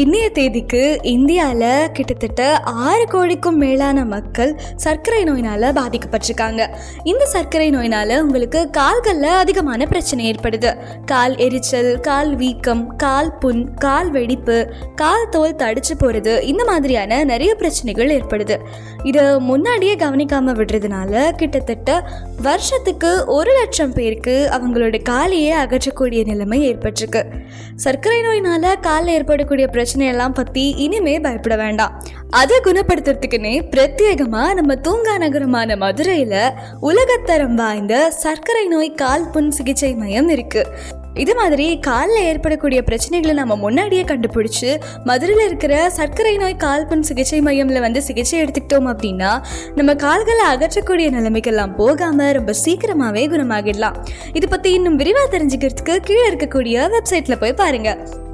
இன்னைய தேதிக்கு இந்தியாவில் கிட்டத்தட்ட ஆறு கோடிக்கும் மேலான மக்கள் சர்க்கரை நோயினால் பாதிக்கப்பட்டிருக்காங்க. இந்த சர்க்கரை நோயினால் உங்களுக்கு கால்களில் அதிகமான பிரச்சனை ஏற்படுது. கால் எரிச்சல் கால் வீக்கம் கால் புண் கால் வெடிப்பு கால் தோல் தடிச்சு போகிறது இந்த மாதிரியான நிறைய பிரச்சனைகள் ஏற்படுது. இதை முன்னாடியே கவனிக்காமல் விடுறதுனால கிட்டத்தட்ட வருஷத்துக்கு ஒரு லட்சம் பேருக்கு அவங்களோட காலையே அகற்றக்கூடிய நிலைமை ஏற்பட்டிருக்கு. சர்க்கரை நோயினால் காலில் ஏற்படக்கூடிய பிரச்சனை பிரச்சனையெல்லாம் பற்றி இனிமே பயப்பட வேண்டாம். அதை குணப்படுத்துறதுக்குன்னே பிரத்யேகமாக நம்ம தூங்கா நகரமான மதுரையில் உலகத்தரம் வாய்ந்த சர்க்கரை நோய் கால் புண் சிகிச்சை மையம் இருக்குது இது மாதிரி காலில் ஏற்படக்கூடிய பிரச்சனைகளை நம்ம முன்னாடியே கண்டுபிடிச்சு மதுரையில் இருக்கிற சர்க்கரை நோய் கால்புண் சிகிச்சை மையம்ல வந்து சிகிச்சை எடுத்துக்கிட்டோம் அப்படின்னா நம்ம கால்களை அகற்றக்கூடிய நிலைமைக்கெல்லாம் போகாமல் ரொம்ப சீக்கிரமாகவே குணமாகிடலாம். இதை பற்றி இன்னும் விரிவாக தெரிஞ்சுக்கிறதுக்கு கீழே இருக்கக்கூடிய வெப்சைட்டில் போய் பாருங்கள்